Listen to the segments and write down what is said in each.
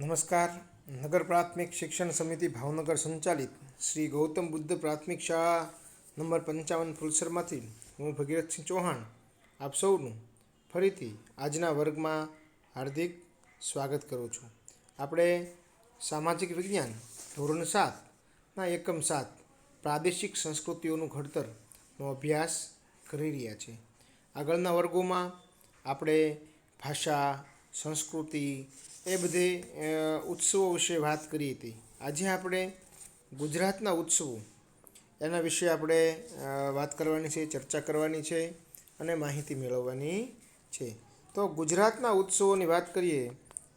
નમસ્કાર. નગર પ્રાથમિક શિક્ષણ સમિતિ ભાવનગર સંચાલિત શ્રી ગૌતમ બુદ્ધ પ્રાથમિક શાળા નંબર પંચાવન ફુલસરમાંથી હું ભગીરથસિંહ ચૌહાણ આપ સૌનું ફરીથી આજના વર્ગમાં હાર્દિક સ્વાગત કરું છું. આપણે સામાજિક વિજ્ઞાન ધોરણ સાતના એકમ સાત પ્રાદેશિક સંસ્કૃતિઓનું ઘડતરનો અભ્યાસ કરી રહ્યા છીએ. આગળના વર્ગોમાં આપણે ભાષા સંસ્કૃતિ એ બધી ઉત્સવો વિશે વાત કરી હતી. આજે આપણે ગુજરાતના ઉત્સવો એના વિશે આપણે વાત કરવાની છે, ચર્ચા કરવાની છે અને માહિતી મેળવવાની છે. તો ગુજરાતના ઉત્સવોની વાત કરીએ,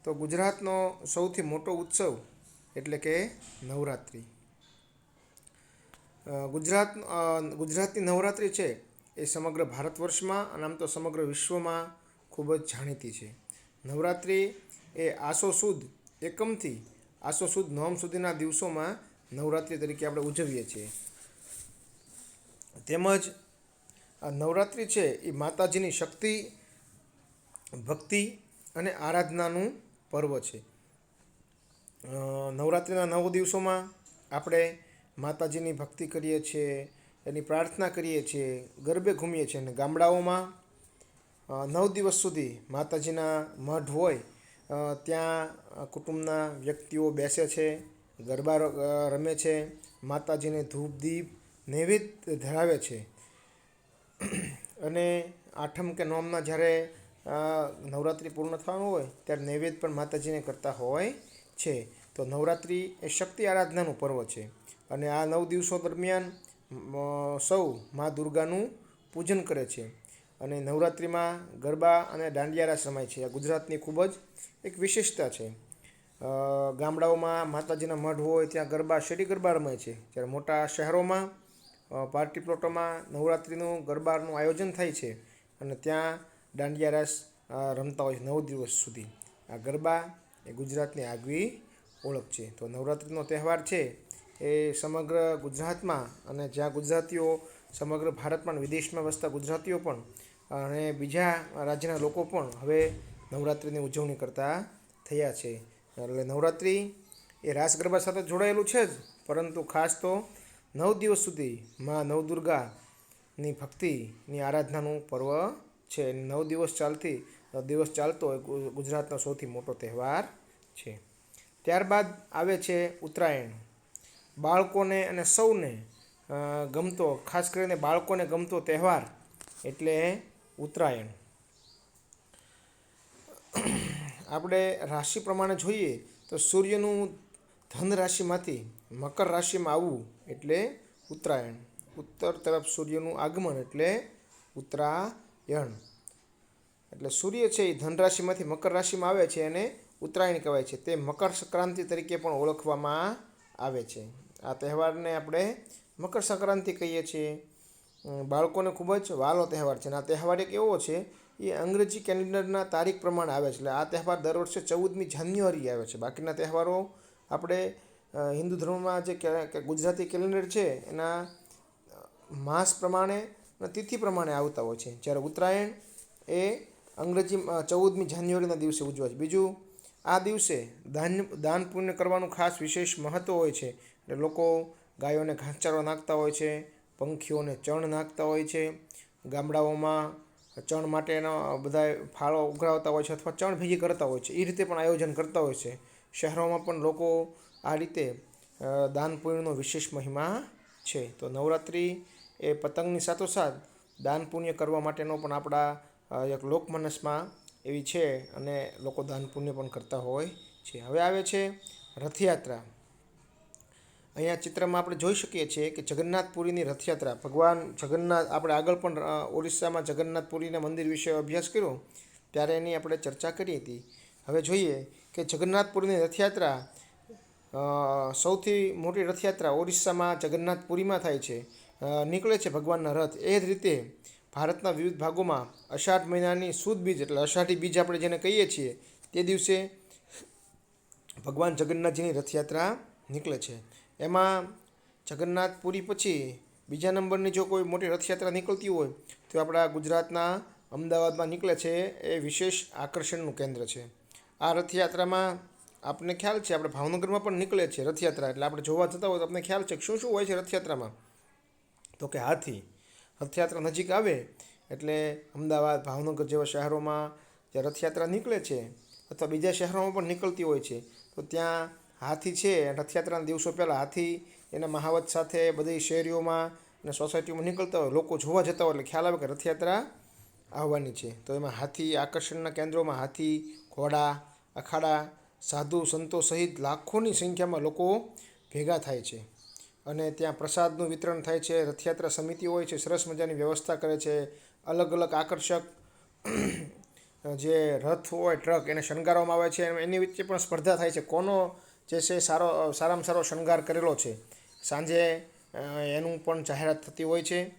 તો ગુજરાતનો સૌથી મોટો ઉત્સવ એટલે કે નવરાત્રિ. ગુજરાત ગુજરાતની નવરાત્રિ છે એ સમગ્ર ભારત વર્ષમાં અને આમ તો સમગ્ર વિશ્વમાં ખૂબ જ જાણીતી છે. નવરાત્રિ એ આસો સુદ એકમથી આસો સુદ નોમ સુધીના દિવસોમાં નવરાત્રિ તરીકે આપણે ઉજવીએ છીએ. તેમજ આ નવરાત્રિ છે એ માતાજીની શક્તિ, ભક્તિ અને આરાધનાનું પર્વ છે. નવરાત્રિના નવ દિવસોમાં આપણે માતાજીની ભક્તિ કરીએ છીએ, એની પ્રાર્થના કરીએ છીએ, ગરબે ઘૂમીએ છીએ અને ગામડાઓમાં નવ દિવસ સુધી માતાજીના મઢ હોય ત્યાં કુટુંબના વ્યક્તિઓ બેસે છે, ગરબા રમે છે, માતાજીને ધૂપ, દીપ, નૈવેદ્ય ધરાવે છે. અને આઠમ કે નવમના જ્યારે નવરાત્રિ પૂર્ણ થવાનું હોય, ત્યારે નૈવેદ્ય પણ માતાજીને કરતા હોય છે. તો નવરાત્રિ એ શક્તિ આરાધનાનું પર્વ છે. અને આ નવ દિવસો દરમિયાન સૌ મા દુર્ગાનું પૂજન કરે છે. અને નવરાત્રિમાં ગરબા અને દાંડિયા રાસ રમાય છે. આ ગુજરાતની ખૂબ જ એક વિશેષતા છે. ગામડાઓમાં માતાજીના મઢ હોય ત્યાં ગરબા, શેરી ગરબા રમાય છે. જ્યારે મોટા શહેરોમાં પાર્ટી પ્લોટોમાં નવરાત્રિનું, ગરબાનું આયોજન થાય છે અને ત્યાં દાંડિયા રાસ રમતા હોય છે નવ દિવસ સુધી. આ ગરબા એ ગુજરાતની આગવી ઓળખ છે. તો નવરાત્રિનો તહેવાર છે એ સમગ્ર ગુજરાતમાં અને જ્યાં ગુજરાતીઓ, સમગ્ર ભારતમાં વિદેશમાં વસતા ગુજરાતીઓ પણ અને બીજા રાજ્યના લોકો પણ હવે નવરાત્રિની ઉજવણી કરતા થયા છે. એટલે નવરાત્રિ એ રાસ ગરબા સાથે જોડાયેલું છે જ, પરંતુ ખાસ તો નવ દિવસ સુધી માં નવદુર્ગાની ભક્તિની આરાધનાનું પર્વ છે. નવ દિવસ ચાલતી, દિવસ ચાલતો એ ગુજરાતનો સૌથી મોટો તહેવાર છે. ત્યારબાદ આવે છે ઉત્તરાયણ. બાળકોને અને સૌને ગમતો, ખાસ કરીને બાળકોને ગમતો તહેવાર એટલે ઉત્તરાયણ. આપણે રાશિ પ્રમાણે જોઈએ તો સૂર્યનું ધન રાશિમાંથી મકર રાશિમાં આવવું એટલે ઉત્તરાયણ. ઉત્તર તરફ સૂર્યનું આગમન એટલે ઉત્તરાયણ. એટલે સૂર્ય છે એ ધન રાશિમાંથી મકર રાશિમાં આવે છે અને ઉત્તરાયણ કહેવાય છે. તે મકર સંક્રાંતિ તરીકે પણ ઓળખવામાં આવે છે. આ તહેવારને આપણે મકર સંક્રાંતિ કહીએ છીએ. બાળકોને ખૂબ જ વહાલો તહેવાર છે અને આ તહેવાર એક એવો છે, એ અંગ્રેજી કેલેન્ડરના તારીખ પ્રમાણે આવે છે. એટલે આ તહેવાર દર વર્ષે ચૌદમી જાન્યુઆરી આવે છે. બાકીના તહેવારો આપણે હિન્દુ ધર્મમાં જે ગુજરાતી કેલેન્ડર છે, એના માસ પ્રમાણે અને તિથિ પ્રમાણે આવતા હોય છે. જ્યારે ઉત્તરાયણ એ અંગ્રેજી ચૌદમી જાન્યુઆરીના દિવસે ઉજવાય છે. બીજું, આ દિવસે દાન દાન પુણ્ય કરવાનું ખાસ વિશેષ મહત્ત્વ હોય છે. એટલે લોકો ગાયોને ઘાસચારો નાખતા હોય છે પંખીઓને ચણ નાખતા હોય છે. ગામડાઓમાં ચણ માટેના બધા ફાળો ઉઘરાવતા હોય છે અથવા ચણ ભેગી કરતા હોય છે. એ રીતે પણ આયોજન કરતા હોય છે. શહેરોમાં પણ લોકો આ રીતે દાન પુણ્યનો વિશેષ મહિમા છે. તો નવરાત્રિ એ પતંગની સાથોસાથ દાન પુણ્ય કરવા માટેનો પણ આપણા એક લોકમાનસમાં એવી છે અને લોકો દાન પુણ્ય પણ કરતા હોય છે. હવે આવે છે રથયાત્રા. અહીંયા ચિત્રમાં આપણે જોઈ શકીએ છીએ કે જગન્નાથપુરીની રથયાત્રા. ભગવાન જગન્નાથ, આપણે આગળ પણ ઓરિસ્સામાં જગન્નાથપુરીના મંદિર વિશે અભ્યાસ કર્યો, ત્યારે એની આપણે ચર્ચા કરી હતી. હવે જોઈએ કે જગન્નાથપુરીની રથયાત્રા સૌથી મોટી રથયાત્રા ઓરિસ્સામાં જગન્નાથપુરીમાં થાય છે. નીકળે છે ભગવાનના રથ. એ જ રીતે ભારતના વિવિધ ભાગોમાં અષાઢ મહિનાની સુદ બીજ, એટલે અષાઢી બીજ આપણે જેને કહીએ છીએ, તે દિવસે ભગવાન જગન્નાથજીની રથયાત્રા નીકળે છે. એમાં જગન્નાથપુરી પછી બીજા નંબરની જો કોઈ મોટી રથયાત્રા નીકળતી હોય, તો આપણા ગુજરાતના અમદાવાદમાં નીકળે છે. એ વિશેષ આકર્ષણનું કેન્દ્ર છે. આ રથયાત્રામાં આપને ખ્યાલ છે, આપણે ભાવનગરમાં પણ નીકળે છે રથયાત્રા. એટલે આપણે જોવા જતા હોય તો આપણે ખ્યાલ છે શું શું હોય છે રથયાત્રામાં. તો કે હાથી. રથયાત્રા નજીક આવે એટલે અમદાવાદ, ભાવનગર જેવા શહેરોમાં જે રથયાત્રા નીકળે છે, અથવા બીજા શહેરોમાં પણ નીકળતી હોય છે, તો ત્યાં હાથી છે રથયાત્રાના દિવસો પહેલાં હાથી એના મહાવત સાથે બધી શેરીઓમાં અને સોસાયટીમાં નીકળતા હોય, લોકો જોવા જતા હોય એટલે ખ્યાલ આવે કે રથયાત્રા આવવાની છે. તો એમાં હાથી આકર્ષણના કેન્દ્રોમાં હાથી, ઘોડા, અખાડા, સાધુ, સંતો સહિત લાખોની સંખ્યામાં લોકો ભેગા થાય છે. અને ત્યાં પ્રસાદનું વિતરણ થાય છે, રથયાત્રા સમિતિ હોય છે, સરસ મજાની વ્યવસ્થા કરે છે. અલગ અલગ આકર્ષક જે રથ હોય, ટ્રક એને શણગારવામાં આવે છે એની વચ્ચે પણ સ્પર્ધા થાય છે. કોનો જે છે સારો, સારામાં સારો શણગાર કરેલો છે. સાંજે એનું પણ જાહેરાત થતી હોય છે.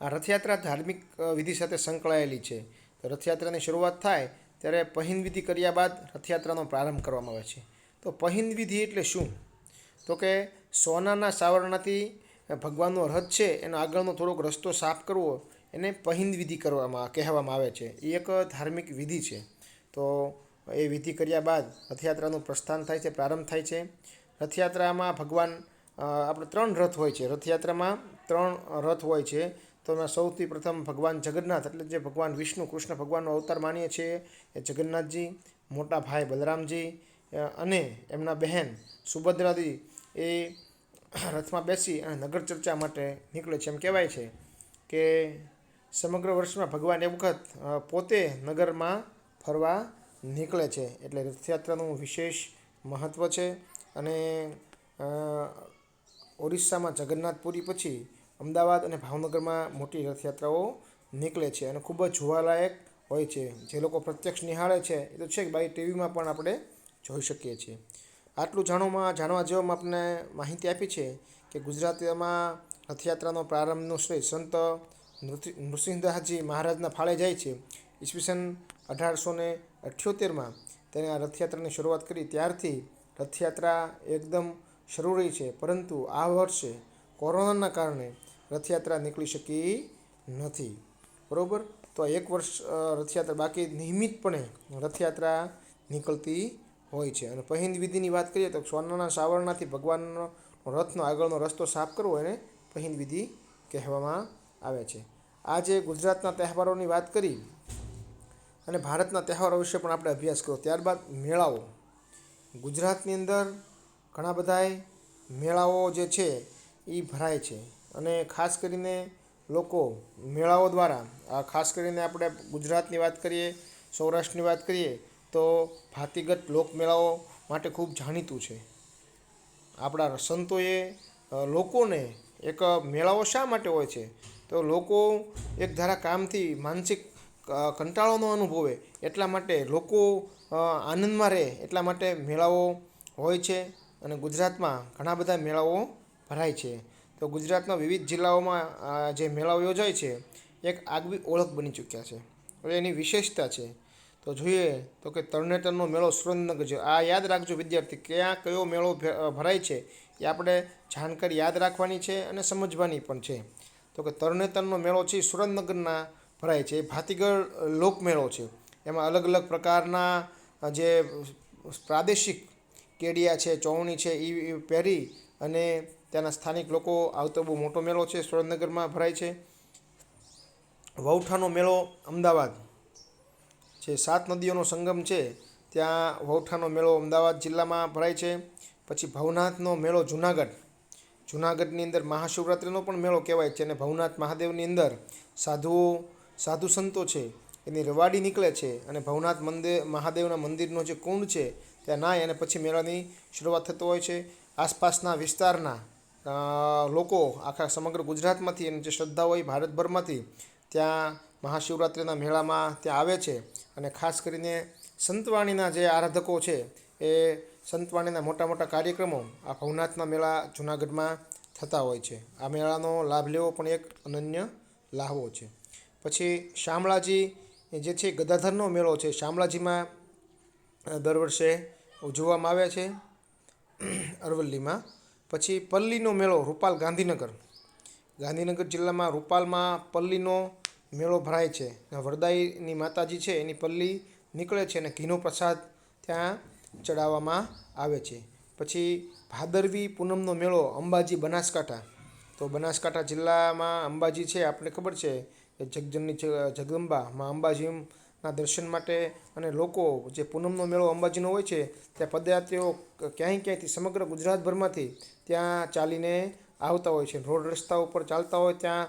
આ રથયાત્રા ધાર્મિક વિધિ સાથે સંકળાયેલી છે. તો રથયાત્રાની શરૂઆત થાય ત્યારે પહિંદ વિધિ કર્યા બાદ રથયાત્રાનો પ્રારંભ કરવામાં આવે છે. તો પહિન વિધિ એટલે શું? તો કે સોનાના સાવરણાથી ભગવાનનો રથ છે, એનો આગળનો થોડોક રસ્તો સાફ કરવો, એને પહિંદ વિધિ કરવામાં, કહેવામાં આવે છે. એ એક ધાર્મિક વિધિ છે. તો એ વિધિ કર્યા બાદ રથયાત્રાનું પ્રસ્થાન થાય છે, પ્રારંભ થાય છે. રથયાત્રામાં ભગવાન આપણે ત્રણ રથ હોય છે. રથયાત્રામાં ત્રણ રથ હોય છે. તો એમાં સૌથી પ્રથમ ભગવાન જગન્નાથ, એટલે જે ભગવાન વિષ્ણુ, કૃષ્ણ ભગવાનનો અવતાર માનીએ છીએ, એ જગન્નાથજી, મોટા ભાઈ બલરામજી અને એમના બહેન સુભદ્રાજી એ રથમાં બેસી અને નગર ચર્ચા માટે નીકળે છે. એમ કહેવાય છે કે સમગ્ર વર્ષમાં ભગવાન એ વખત પોતે નગરમાં ફરવા નીકળે છે. એટલે રથયાત્રાનું વિશેષ મહત્ત્વ છે અને ઓરિસ્સામાં જગન્નાથપુરી પછી અમદાવાદ અને ભાવનગરમાં મોટી રથયાત્રાઓ નીકળે છે અને ખૂબ જ જોવાલાયક હોય છે. જે લોકો પ્રત્યક્ષ નિહાળે છે એ તો છે કે બાઈ ટીવીમાં પણ આપણે જોઈ શકીએ છીએ. આટલું જાણવામાં, જાણવા જેવામાં આપણે માહિતી આપી છે કે ગુજરાતીમાં રથયાત્રાનો પ્રારંભનો શ્રેય સંત નૃસિંહદાસજી મહારાજના ફાળે જાય છે. ઈસવીસન અઢારસો ને અઠ્યોતેરમાં તેણે આ રથયાત્રાની શરૂઆત કરી. ત્યારથી રથયાત્રા એકદમ શરૂ રહી છે, પરંતુ આ વર્ષે કોરોનાના કારણે રથયાત્રા નીકળી શકી નથી. બરાબર? તો એક વર્ષ રથયાત્રા બાકી નિયમિતપણે રથયાત્રા નીકળતી હોય છે. અને પહિંદ વિધિની વાત કરીએ તો સ્વર્ણના સાવરણાથી ભગવાનનો રથનો આગળનો રસ્તો સાફ કરવો એને પહિંદ વિધિ કહેવામાં આવે છે. આજે ગુજરાતના તહેવારોની વાત કરી અને ભારતના તહેવારો વિશે પણ આપણે અભ્યાસ કર્યો. ત્યારબાદ મેળાઓ. ગુજરાતની અંદર ઘણા બધા મેળાઓ જે છે એ ભરાય છે. અને ખાસ કરીને લોકો મેળાઓ દ્વારા ખાસ કરીને આપણે ગુજરાતની વાત કરીએ, સૌરાષ્ટ્રની વાત કરીએ, તો ભાતીગત લોકમેળાઓ માટે ખૂબ જાણીતું છે. આપણા સંતોએ લોકોને એક મેળાઓ શા માટે હોય છે? તો લોકો એક ધારા કામથી માનસિક કંટાળો ન અનુભવે એટલા માટે લોકો આનંદમાં રહે. એટલા માટે મેળાઓ હોય છે અને ગુજરાતમાં ઘણા બધા મેળાઓ ભરાય છે. તો ગુજરાતના વિવિધ જિલ્લાઓમાં જે મેળાઓ યોજાય છે, એક આગવી ઓળખ બની ચૂક્યા છે. હવે એની વિશેષતા છે. તો જોઈએ તો કે તરણેતરનો મેળો સુરેન્દ્રનગર છે. આ યાદ રાખજો વિદ્યાર્થી, ક્યાં કયો મેળો ભરાય છે એ આપણે જાણકારી યાદ રાખવાની છે અને સમજવાની પણ છે. તો કે તરણેતરનો મેળો છે સુરેન્દ્રનગરના ભરાય છે. ભાતીગળ લોકમેળો છે. એમાં અલગ અલગ પ્રકારના જે પ્રાદેશિક કેડિયા છે, ચોવણી છે એ પહેરી અને ત્યાંના સ્થાનિક લોકો આવતો બહુ મોટો મેળો છે. સુરેન્દ્રનગરમાં ભરાય છે. વૌઠાનો મેળો અમદાવાદ જે સાત નદીઓનો સંગમ છે. ત્યાં વૌઠાનો મેળો અમદાવાદ જિલ્લામાં ભરાય છે. પછી ભવનાથનો મેળો જુનાગઢ. જુનાગઢની અંદર મહાશિવરાત્રિનો પણ મેળો કહેવાય છે અને ભવનાથ મહાદેવની અંદર સાધુઓ સાધુ સંતો છે, એની રવાડી નીકળે છે અને ભવનાથ મંદિર મહાદેવના મંદિરનો જે કુંડ છે, ત્યાં નાય અને પછી મેળાની શરૂઆત થતો હોય છે. આસપાસના વિસ્તારના લોકો આખા સમગ્ર ગુજરાતમાંથી અને જે શ્રદ્ધા હોય ભારતભરમાંથી ત્યાં મહાશિવરાત્રિના મેળામાં ત્યાં આવે છે. અને ખાસ કરીને સંતવાણીના જે આરાધકો છે, એ સંતવાણીના મોટા મોટા કાર્યક્રમો આ ભવનાથના મેળા જૂનાગઢમાં થતા હોય છે. આ મેળાનો લાભ લેવો પણ એક અનન્ય લાહવો છે. પછી શામળાજી જે છે ગદાધરનો મેળો છે, શામળાજીમાં દર વર્ષે ઉજવવામાં આવે છે અરવલ્લીમાં. પછી પલ્લીનો મેળો રૂપાલ ગાંધીનગર. ગાંધીનગર જિલ્લામાં રૂપાલમાં પલ્લીનો મેળો ભરાય છે. વરદાઈની માતાજી છે, એની પલ્લી નીકળે છે અને ઘીનો પ્રસાદ ત્યાં ચડાવવામાં આવે છે. પછી ભાદરવી પૂનમનો મેળો અંબાજી બનાસકાંઠા. તો બનાસકાંઠા જિલ્લામાં અંબાજી છે આપણે ખબર છે કે જગજનની જગદંબા, મા અંબાજીના દર્શન માટે અને લોકો જે પૂનમનો મેળો અંબાજીનો હોય છે, ત્યાં પદયાત્રીઓ ક્યાંય ક્યાંયથી સમગ્ર ગુજરાતભરમાંથી ત્યાં ચાલીને આવતા હોય છે. રોડ રસ્તા ઉપર ચાલતા હોય ત્યાં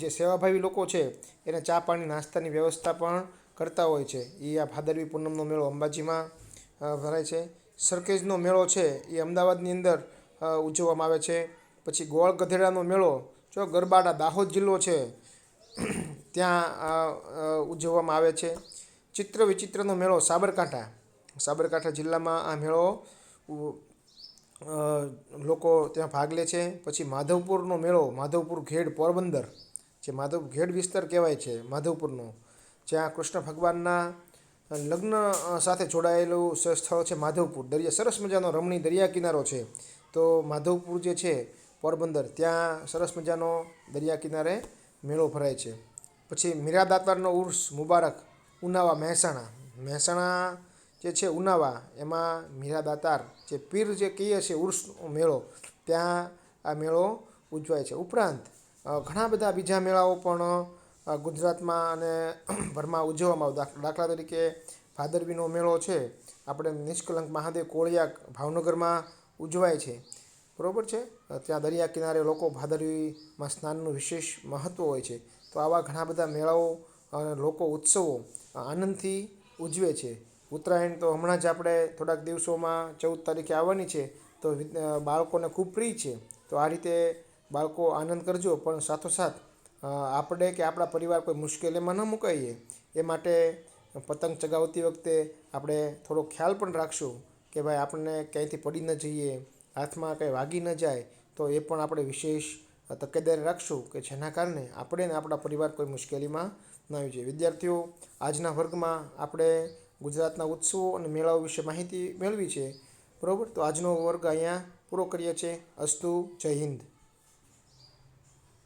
જે સેવાભાવી લોકો છે, એને ચા પાણી, નાસ્તાની વ્યવસ્થા પણ કરતા હોય છે. એ આ ભાદરવી પૂનમનો મેળો અંબાજીમાં ભરાય છે. સરખેજનો મેળો છે એ અમદાવાદની અંદર ઉજવવામાં આવે છે. પછી ગોળ ગધેડાનો મેળો, જો ગરબાડા દાહોદ જિલ્લો છે ત્યાં ઉજવવામાં આવે છે. ચિત્ર વિચિત્રનો મેળો સાબરકાંઠા. સાબરકાંઠા જિલ્લામાં આ મેળો લોકો ત્યાં ભાગ લે છે. પછી માધવપુરનો મેળો, માધવપુર ઘેડ પોરબંદર, જે માધવ, ઘેડ વિસ્તાર કહેવાય છે, માધવપુરનો. જ્યાં કૃષ્ણ ભગવાનના લગ્ન સાથે જોડાયેલું સ્થળ છે માધવપુર. દરિયા, સરસ મજાનો રમણીય દરિયા કિનારો છે. તો માધવપુર જે છે પોરબંદર, ત્યાં સરસ મજાનો દરિયા કિનારે મેળો ભરાય છે. પછી મીરા દાતારનો ઉર્સ મુબારક, ઉનાવા મહેસાણા. મહેસાણા જે છે ઉનાવા, એમાં મીરા દાતાર જે પીર જે કહીએ છીએ ઉર્સનો મેળો, ત્યાં આ મેળો ઉજવાય છે. ઉપરાંત ઘણા બધા બીજા મેળાઓ પણ ગુજરાતમાં અને ભરમાં ઉજવવામાં આવે દાખ- દાખલા તરીકે ભાદરવીનો મેળો છે. આપણે નિષ્કલંક મહાદેવ કોળિયા ભાવનગરમાં ઉજવાય છે. બરાબર છે? ત્યાં દરિયા કિનારે લોકો ભાદરવીમાં સ્નાનનું વિશેષ મહત્ત્વ હોય છે. તો આવા ઘણા બધા મેળાઓ લોકો ઉત્સવો આનંદથી ઉજવે છે. ઉત્તરાયણ તો હમણાં જ આપણે થોડાક દિવસોમાં ચૌદ તારીખે આવવાની છે, તો બાળકોને ખૂબ પ્રિય છે. તો આ રીતે બાળકો આનંદ કરજો, પણ સાથોસાથ આપણે કે આપણા પરિવાર કોઈ મુશ્કેલીમાં ન મુકાઈએ, એ માટે પતંગ ચગાવતી વખતે આપણે થોડો ખ્યાલ પણ રાખશું કે ભાઈ આપણને ક્યાંયથી પડી ન જઈએ, હાથમાં કંઈ વાગી ન જાય, તો એ પણ આપણે વિશેષ તકેદારી રાખશું કે જેના કારણે આપણે ને આપણા પરિવાર કોઈ મુશ્કેલીમાં ન આવી જાય. વિદ્યાર્થીઓ, આજના વર્ગમાં આપણે ગુજરાતના ઉત્સવો અને મેળાઓ વિશે માહિતી મેળવી છે. બરાબર? તો આજનો વર્ગ અહીંયા પૂરો કરીએ છીએ. અસ્તુ, જય હિન્દ.